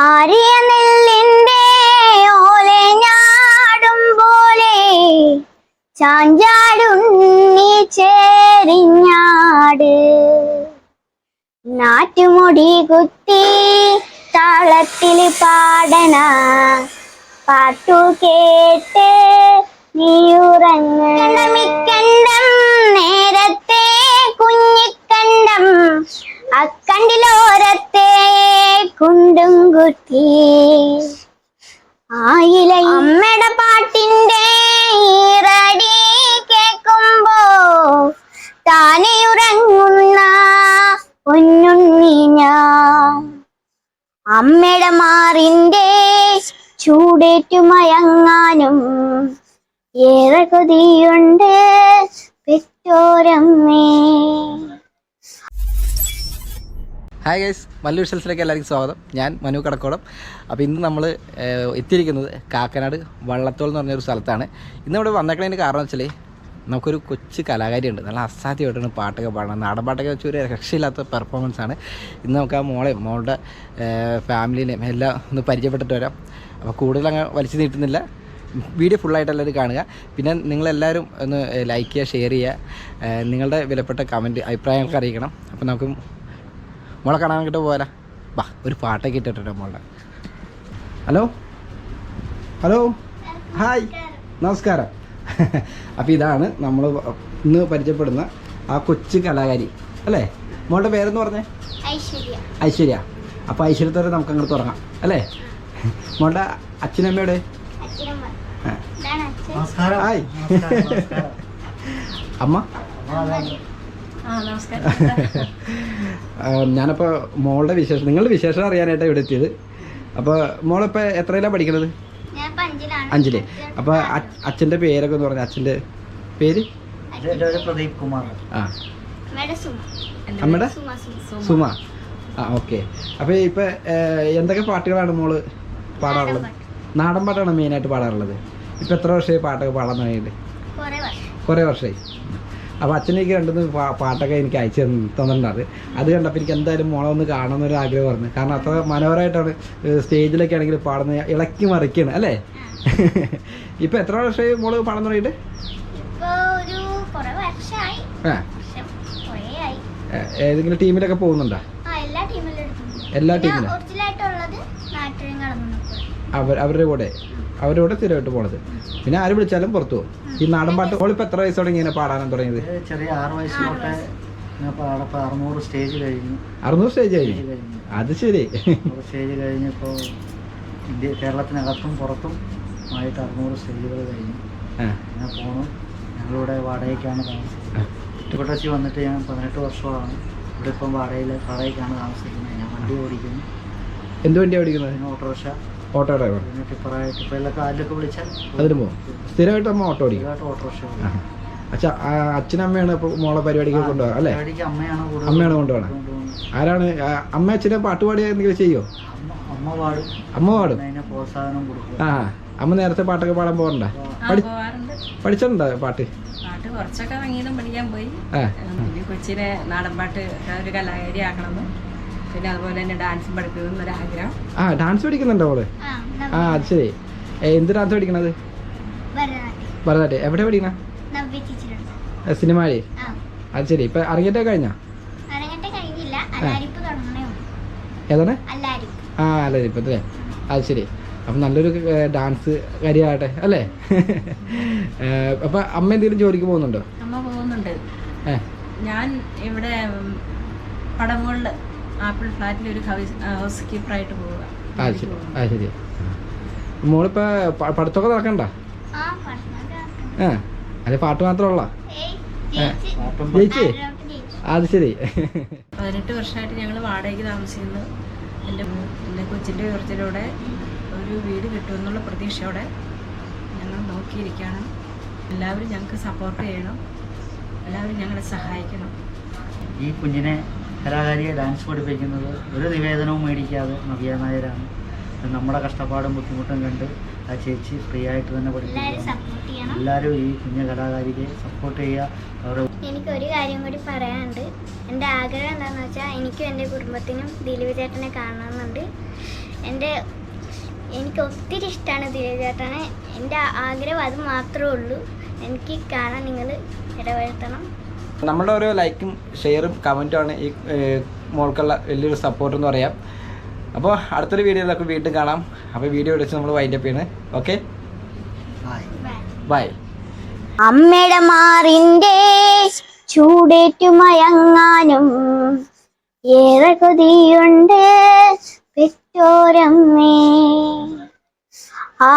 Area നെല്ലിന്റെ ഓലെ ഞാടും പോലെ ചാഞ്ചാടുണ്ണി ചേരിഞ്ഞാട്. നാറ്റുമുടി കുത്തി താളത്തിൽ പാടണ പാട്ടു കേട്ട് നീയുറങ്ങണ്ടമിക്കണ്ടം ആയില അമ്മയുടെ പാട്ടിന്റെ ഈറടി കേക്കുമ്പോ താനെ ഉറങ്ങുന്ന പൊന്നുണ്ണി ഞാൻ അമ്മയുടെ മാറിന്റെ ചൂടേറ്റു മയങ്ങാനും ഏറെ കൊതിയുണ്ട് പെറ്റോരമ്മേ ഹായ് ഗൈസ് മല്ലു വിഷൽസിലേക്ക് എല്ലാവർക്കും സ്വാഗതം. ഞാൻ മനു കടക്കോടം അപ്പോൾ ഇന്ന് നമ്മൾ എത്തിയിരിക്കുന്നത് കാക്കനാട് വള്ളത്തോൾ എന്ന് പറഞ്ഞൊരു സ്ഥലത്താണ്. ഇന്ന് ഇവിടെ വന്നേക്കണതിന് കാരണം വെച്ചാൽ നമുക്കൊരു കൊച്ചു കലാകാരിയുണ്ട്. നല്ല അസാധ്യമായിട്ടാണ് പാട്ടൊക്കെ പാടുന്നത്. നാടൻ പാട്ടൊക്കെ വെച്ച് ഒരു രക്ഷയില്ലാത്ത പെർഫോമൻസ് ആണ്. ഇന്ന് നമുക്ക് ആ മോളെയും മോളുടെ ഫാമിലിനെയും എല്ലാം ഒന്ന് പരിചയപ്പെട്ടിട്ട് വരാം. അപ്പോൾ കൂടുതൽ അങ്ങ് വലിച്ചു നീട്ടുന്നില്ല. വീഡിയോ ഫുള്ളായിട്ട് എല്ലാവരും കാണുക. പിന്നെ നിങ്ങളെല്ലാവരും ഒന്ന് ലൈക്ക് ചെയ്യുക ഷെയർ ചെയ്യുക. നിങ്ങളുടെ വിലപ്പെട്ട കമന്റ് അഭിപ്രായങ്ങൾക്ക് അറിയിക്കണം. അപ്പോൾ നമുക്ക് മോളെ കാണാൻ വേണ്ടിയിട്ട് പോരാ വാ ഒരു പാട്ടൊക്കെ ഇട്ടിട്ടോ മോളുടെ ഹലോ? ഹലോ? ഹായ്. നമസ്കാരം. അപ്പോൾ ഇതാണ് നമ്മൾ ഇന്ന് പരിചയപ്പെടുന്ന ആ കൊച്ചു കലാകാരി അല്ലേ? മോളുടെ പേരെന്ന് പറഞ്ഞേ? ഐശ്വര്യ. ഐശ്വര്യ. അപ്പോൾ ഐശ്വര്യത്തോടെ നമുക്ക് അങ്ങോട്ട് തുടങ്ങാം അല്ലേ? മോളുടെ അച്ഛനമ്മയോട് ഹായ്. അമ്മ. ഞാനപ്പോൾ മോളുടെ വിശേഷം നിങ്ങളുടെ വിശേഷം അറിയാനായിട്ട് ഇവിടെ എത്തിയത്. അപ്പോൾ മോളിപ്പോൾ എത്രയിലാണ് പഠിക്കുന്നത് ഞാൻ ഇപ്പൊ അഞ്ചിലാണ്. അഞ്ചിൽ. അപ്പോൾ അച്ഛന്റെ പേരൊക്കെ എന്ന് പറഞ്ഞാൽ അച്ഛന്റെ പേര്? പ്രദീപ് കുമാർ. ആ. അമ്മയുടെ സുമ. അമ്മയുടെ? സുമ സുമ. സുമ. ആ ഓക്കെ. അപ്പോൾ ഇപ്പോൾ എന്തൊക്കെ പാട്ടുകളാണ് മോൾ പാടാറുള്ളത്? നാടൻ പാട്ടാണ് മെയിനായിട്ട് പാടാറുള്ളത്. ഇപ്പോൾ എത്ര വർഷമായി പാട്ടൊക്കെ പാടാൻ തുടങ്ങിയിട്ട്? കുറെ വർഷം. കുറേ വർഷമായി അപ്പോൾ അച്ഛനേക്ക് രണ്ടുമൂന്ന് പാ- പാട്ടൊക്കെ എനിക്ക് അയച്ചു തന്നിട്ടുണ്ട് അത്. കണ്ടപ്പോൾ എനിക്ക് എന്തായാലും മോളെ ഒന്ന് കാണണം കാണണമെന്നൊരു ആഗ്രഹം പറഞ്ഞു കാരണം അത്ര മനോഹരമായിട്ടാണ് സ്റ്റേജിലൊക്കെ ആണെങ്കിൽ പാടുന്നത് ഇളക്കി മറിക്കണം അല്ലേ? ഇപ്പം എത്ര വർഷമായി മോൾ പാടാൻ തുടങ്ങിയിട്ട്? ഏതെങ്കിലും ടീമിലൊക്കെ പോകുന്നുണ്ടോ? എല്ലാ ടീമിലും അവരുടെ കൂടെ? അവരുടെ സ്ഥിരമായിട്ട് പോണത്. പിന്നെ ആര് വിളിച്ചാലും പുറത്തു പോകും. ഈ നാടൻ പാട്ട് ഇപ്പൊ എത്ര വയസ്സോടെ ഇങ്ങനെ പാടാനും തുടങ്ങിയത്? ചെറിയ ആറ് അറുന്നൂറ് സ്റ്റേജ് കഴിഞ്ഞു. അറുന്നൂറ് സ്റ്റേജ് സ്റ്റേജ് കഴിഞ്ഞു കഴിഞ്ഞു. അത് ശരി. സ്റ്റേജ് കഴിഞ്ഞപ്പോൾ ഇന്ത്യ കേരളത്തിനകത്തും പുറത്തും ആയിട്ട് അറുന്നൂറ് സ്റ്റേജുകൾ കഴിഞ്ഞു. ഞാൻ പോണു ഞങ്ങളിവിടെ വാടകയ്ക്കാണ് താമസിക്കുന്നത്. ഇഷ്ടപ്പെട്ടി വന്നിട്ട് ഞാൻ പതിനെട്ട് വർഷമാണ്. ഇവിടെ ഇപ്പം വാടകയിൽ വാടകയ്ക്കാണ് താമസിക്കുന്നത്. ഞാൻ വണ്ടി ഓടിക്കുന്നു. എന്ത് വണ്ടി ഓടിക്കുന്നത്? ഓട്ടോറിക്ഷ. Auto driver. ടിപ്പറായിട്ട് ഇപ്പോൾ എല്ലാ കാലിലൊക്കെ വിളിച്ചാൽ അതിന് പോകും സ്ഥിരമായിട്ട് അമ്മ ഓട്ടോ ഓടിക്കും. സ്ഥിരമായിട്ട് ഓട്ടോറിക്ഷ അച്ഛനമ്മയാണ് ഇപ്പോൾ മോളെ പരിപാടിക്ക് കൊണ്ടുപോകാം അല്ലേ? പരിപാടിക്ക് അമ്മയാണ് കൂടുതൽ അമ്മയാണ് കൊണ്ടുപോകണം ആരാണ് ആ, അമ്മ അച്ഛനെ പാട്ട് പാടി എന്തെങ്കിലും ചെയ്യോ? അമ്മ അമ്മ പാടും. അമ്മ പാടും? അതിനെ പ്രോത്സാഹനം കൊടുക്കും. ആ അമ്മ നേരത്തെ പാട്ടൊക്കെ പാടാൻ പോകണ്ട പഠി പോവാറുണ്ട് പഠിച്ചിട്ടുണ്ടോ പാട്ട്? പാട്ട് കുറച്ചൊക്കെ സംഗീതം പഠിക്കാൻ പോയി. ആ. പിന്നെ കൊച്ചിനെ നാടൻ പാട്ട് ഒരു കലാകാരി ആക്കണമെന്നും. പിന്നെ അതുപോലെ തന്നെ ഡാൻസും പഠിക്കണം എന്നൊരു ആ ഡാൻസ് പഠിക്കുന്നുണ്ടോ അവൾ ആ ആ അത് ശരി. എന്ത് ഡാൻസ് പഠിക്കണത്? ഭരതനാട്യം. എവിടെ പഠിക്കണ? ആ അത് ശരി. ഇപ്പൊ അരങ്ങേറ്റൊക്കെ കഴിഞ്ഞാ? ഏതാണ്? ആ അല്ലേ അത് ശരി. അപ്പം നല്ലൊരു ഡാൻസ് കാര്യമാകട്ടെ അല്ലേ? അപ്പം അമ്മ എന്തെങ്കിലും ജോലിക്ക് പോകുന്നുണ്ടോ? അമ്മ പോകുന്നുണ്ട്. ഞാൻ ഇവിടെ ഉം, പടമുകളിൽ ആപ്പിൾ ഫ്ലാറ്റിൽ ഒരു ഹൗസ് കീപ്പർ കീപ്പറായിട്ട് പോവുക. അത് ശരി. അത് ശരി. മോളിപ്പോൾ പഠിത്തമൊക്കെ നടക്കണ്ട? ആ ഏ അത് പാട്ട് മാത്രമുള്ള. ജയിച്ചേ. അത് ശരി. പതിനെട്ട് വർഷമായിട്ട് ഞങ്ങൾ വാടകയ്ക്ക് താമസിക്കുന്നു. എന്റെ എന്റെ കൊച്ചിന്റെ ഉയർച്ചയിലൂടെ ഒരു വീട് കിട്ടുമെന്നുള്ള പ്രതീക്ഷയോടെ ഞങ്ങൾ നോക്കിയിരിക്കുകയാണ്. എല്ലാവരും ഞങ്ങൾക്ക് സപ്പോർട്ട് ചെയ്യണം. എല്ലാവരും ഞങ്ങളെ സഹായിക്കണം. ഈ കുഞ്ഞിനെ കലാകാരിയെ ഡാൻസ് പഠിപ്പിക്കുന്നത് ഒരു നിവേദനവും മേടിക്കാതെ നവ്യ നായരാണ്. നമ്മുടെ കഷ്ടപ്പാടും ബുദ്ധിമുട്ടും കണ്ട് ആ ചേച്ചി ഫ്രീ ആയിട്ട് തന്നെ ചെയ്യണം. എല്ലാവരും ഈ കുഞ്ഞു കലാകാരിയെ സപ്പോർട്ട് ചെയ്യുക. അവരുടെ എനിക്ക് ഒരു കാര്യം കൂടി പറയാനുണ്ട്. എന്റെ ആഗ്രഹം എന്താണെന്ന് വെച്ചാൽ എനിക്കും എന്റെ കുടുംബത്തിനും ദിലീപ് ചേട്ടനെ കാണണമെന്നുണ്ട്. എന്റെ എനിക്ക് ഒത്തിരി ഇഷ്ടമാണ് ദിലീപ് ചേട്ടനെ. എന്റെ ആഗ്രഹം അത് മാത്രമേ ഉള്ളൂ. എനിക്ക് കാണാൻ നിങ്ങൾ ഇടവരുത്തണം. നമ്മുടെ ഓരോ ലൈക്കും ഷെയറും കമന്റുമാണ് ഈ മോൾക്കുള്ള വലിയൊരു സപ്പോർട്ട് എന്ന് പറയാം. അപ്പോൾ അടുത്തൊരു വീഡിയോയിലൊക്കെ വീണ്ടും കാണാം. അപ്പോൾ വീഡിയോ എടുത്ത് നമ്മൾ വൈൻഡപ്പ് ചെയ്യണേ. ഓക്കെ ബൈ അമ്മയുടെ മാറിന്റെ ചൂടേറ്റു മയങ്ങാനും ഏറെ കൊതിയുണ്ട് പെറ്റോരമ്മേ ആ